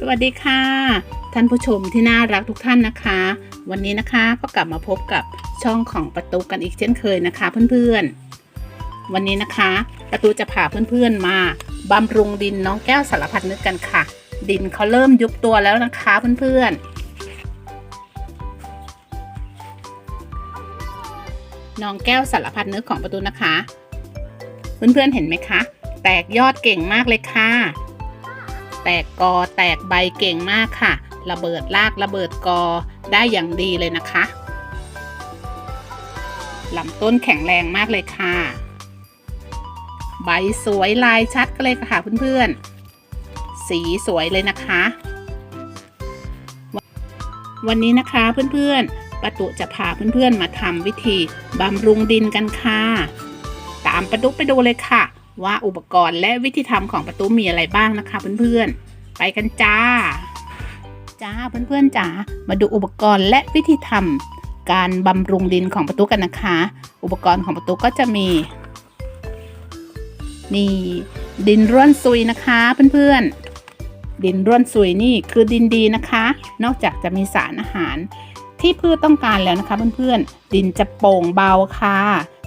สวัสดีค่ะ ท่านผู้ชมที่น่ารักทุกท่านนะคะ วันนี้นะคะก็กลับมาพบกับช่องของประตูกันอีกเช่นเคยนะคะเพื่อนๆ วันนี้นะคะ ประตูจะพาเพื่อนๆมาบำรุงดินน้องแก้วสารพัดนึกกันค่ะ ดินเขาเริ่มยุบตัวแล้วนะคะเพื่อนๆน้องแก้วสารพัดนึกของประตูนะคะ เพื่อนๆเห็นไหมคะ แตกยอดเก่งมากเลยค่ะ แตกกอแตกใบเก่งมากค่ะ ระเบิดรากระเบิดกอได้อย่างดีเลยนะคะลำต้นแข็งแรงมากเลยค่ะ ใบสวยลายชัดก็เลยค่ะเพื่อนๆ สีสวยเลยนะคะ วันนี้นะคะเพื่อนๆประตุจะพาเพื่อนๆมาทำวิธีบำรุงดินกันค่ะ ตามประตุไปดูเลยค่ะ ว่าอุปกรณ์และวิธีทำของประตูมีอะไรบ้างนะคะเพื่อนๆ ไปกันจ้า จ้าเพื่อนๆจ๋ามาดูอุปกรณ์และวิธีทำการบำรุงดินของประตูกันนะคะ อุปกรณ์ของประตูก็จะมี นี่ดินร่วนซุยนะคะเพื่อนๆ ดินร่วนซุยนี่คือดินดีนะคะ นอกจากจะมีสารอาหาร ที่พืชต้องการแล้วนะคะเพื่อนๆ ดินจะโป่งเบาค่ะ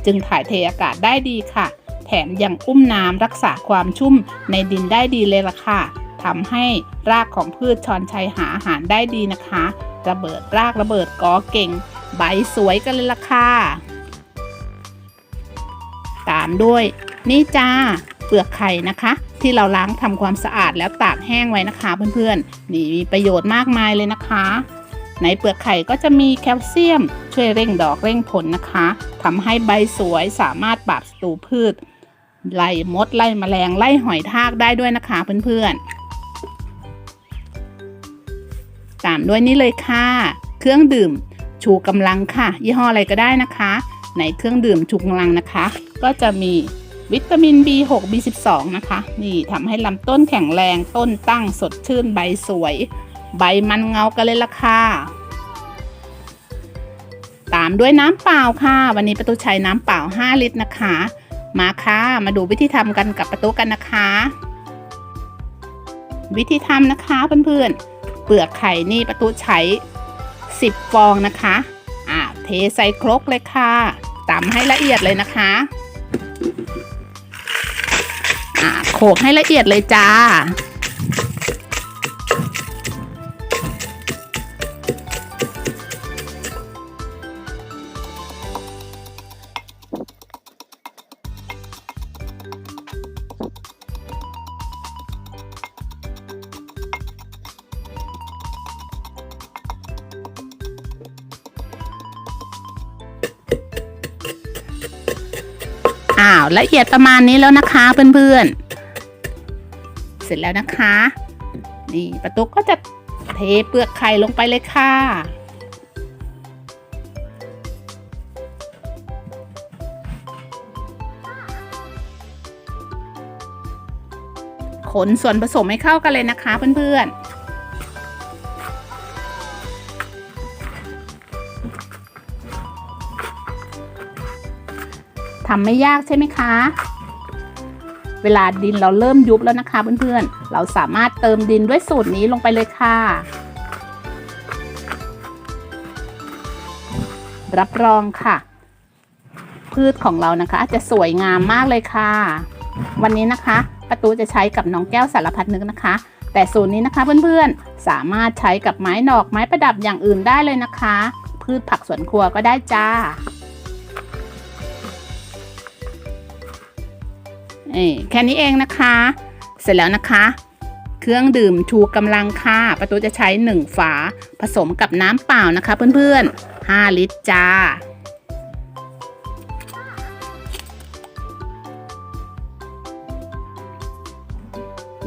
จึงถ่ายเทอากาศได้ดีค่ะ แถมยังอุ้มน้ำรักษาความชุ่มในดินได้ดีเลยล่ะค่ะ ทำให้รากของพืชชอนชัยหาอาหารได้ดีนะคะ ระเบิดรากระเบิดกอเก่ง ใบสวยกันเลยล่ะค่ะ ตามด้วยนี่จ้าเปลือกไข่นะคะ ที่เราล้างทำความสะอาดแล้วตากแห้งไว้นะคะเพื่อนๆ นี่มีประโยชน์มากมายเลยนะคะ ในเปลือกไข่ก็จะมีแคลเซียม ช่วยเร่งดอกเร่งผลนะคะทำให้ใบสวยสามารถปราบศัตรูพืช ไล่มดไล่แมลงไล่หอยทากได้ด้วยนะคะเพื่อนๆ ตามด้วยนี่เลยค่ะ เครื่องดื่มชูกำลังค่ะ ยี่ห้ออะไรก็ได้นะคะ ในเครื่องดื่มชูกำลังนะคะ ก็จะมีวิตามิน B6 B12 นะคะ นี่ทำให้ลำต้นแข็งแรงต้นตั้งสดชื่นใบสวย ใบมันเงากันเลยล่ะค่ะ ตามด้วยน้ำเปล่าค่ะ วันนี้ประตูใช้น้ำเปล่า 5 ลิตรนะคะ มาค่ะ มาดูวิธีทำกันกับประตูกันนะคะ วิธีทำนะคะเพื่อนๆ ปลือกไข่นี่ประตูใช้ 10 ฟองนะคะอ่าเทใส่ครกเลยค่ะตำให้ละเอียดเลยนะคะอ่าโขกให้ละเอียดเลยจ้า อ้าวละเอียดประมาณนี้แล้วนะคะเพื่อนๆ เสร็จแล้วนะคะ นี่ประตูก็จะเทเปลือกไข่ลงไปเลยค่ะขนส่วนผสมให้เข้ากันเลยนะคะเพื่อนๆ ทำไม่ยากใช่ไหมคะ เวลาดินเราเริ่มยุบแล้วนะคะเพื่อนๆ เราสามารถเติมดินด้วยสูตรนี้ลงไปเลยค่ะ รับรองค่ะ พืชของเรานะคะจะสวยงามมากเลยค่ะ วันนี้นะคะ ประตูจะใช้กับน้องแก้วสารพัดนึกนะคะ แต่สูตรนี้นะคะเพื่อนๆ สามารถใช้กับไม้ดอกไม้ประดับอย่างอื่นได้เลยนะคะ พืชผักสวนครัวก็ได้จ้า นี่แค่นี้เองนะคะ เสร็จแล้วนะคะ เครื่องดื่มชูกำลังค่ะประตูจะใช้ 1 ฝาผสมกับน้ำเปล่านะคะ เพื่อนๆ 5 ลิตรจ้า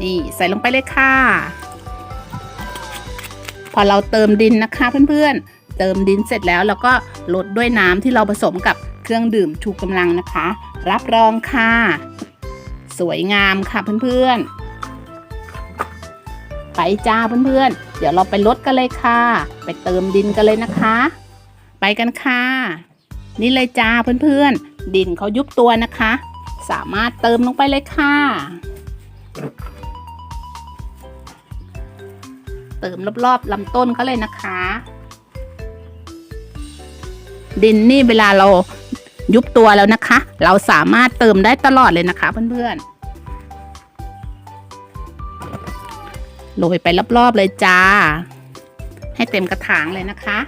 นี่ใส่ลงไปเลยค่ะ พอเราเติมดินนะคะเพื่อนๆ เติมดินเสร็จแล้วเราก็ลดด้วยน้ำที่เราผสมกับเครื่องดื่มชูกำลังนะคะ รับรองค่ะ สวยงามค่ะเพื่อนๆ ไปจ้าเพื่อนๆ เดี๋ยวเราไปลดกันเลยค่ะ ไปเติมดินกันเลยนะคะ ไปกันค่ะ นี่เลยจ้าเพื่อนๆ ดินเขายุบตัวนะคะ สามารถเติมลงไปเลยค่ะ เติมรอบๆลำต้นเขาเลยนะคะ ดินนี่เวลาเรา ยุบตัวแล้วนะคะ เราสามารถเติมได้ตลอดเลยนะคะเพื่อนๆ โรยไปรอบๆเลยจ้า ให้เต็มกระถางเลยนะคะ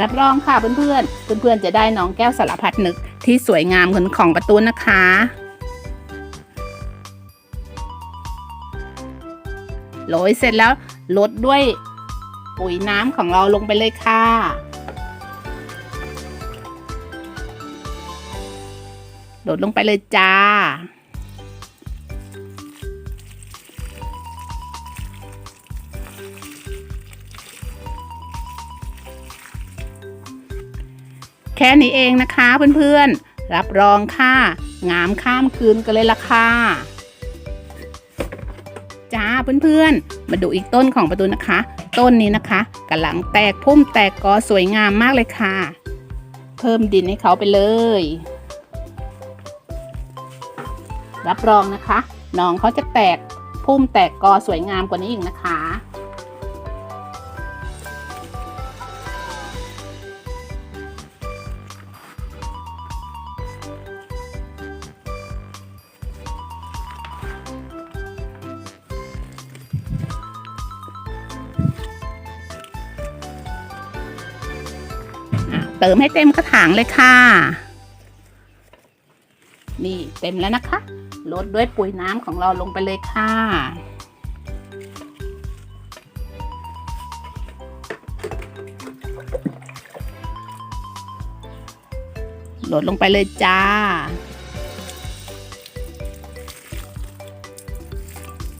รับรองค่ะเพื่อนๆ เพื่อนๆ จะได้น้องแก้วสารพัดนึกที่สวยงามเหมือนของประตูนะคะ โรยเสร็จแล้วลดด้วยปุ๋ยน้ำของเราลงไปเลยค่ะ ลดลงไปเลยจ้า แค่นี้เองนะคะเพื่อนๆ รับรองค่ะ งามข้ามคืนกันเลยล่ะค่ะ จ้าเพื่อนๆ มาดูอีกต้นของประตูนะคะ ต้นนี้นะคะกำลังแตกพุ่มแตกกอสวยงามมากเลยค่ะ เพิ่มดินให้เขาไปเลย รับรองนะคะน้องเขาจะแตกพุ่มแตกกอสวยงามกว่านี้อีกนะคะอะ เติมให้เต็มกระถางเลยค่ะ นี่เต็มแล้วนะคะลดด้วยปุ๋ยน้ำของเราลงไปเลยค่ะ ลดลงไปเลยจ้า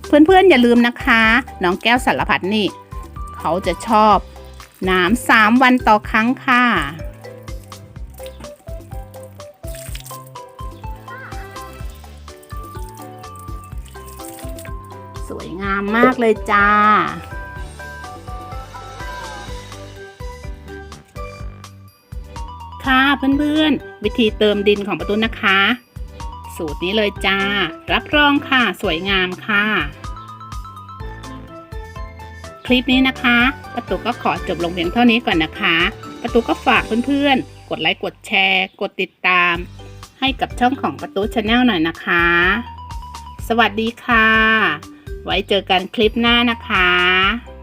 เพื่อนๆ อย่าลืมนะคะ น้องแก้วสารพัดนี่ เขาจะชอบ น้ำสามวันต่อครั้งค่ะ สวยงามมากเลยจ้า ค่ะเพื่อนๆ วิธีเติมดินของประตูนะคะ สูตรนี้เลยจ้า รับรองค่ะ สวยงามค่ะ คลิปนี้นะคะ ประตูก็ขอจบลงเพียงเท่านี้ก่อนนะคะ ประตูก็ฝากเพื่อนๆ กดไลค์กดแชร์ กดติดตาม ให้กับช่องของประตูชาแนลหน่อยนะคะสวัสดีค่ะ ไว้เจอกันคลิปหน้านะคะ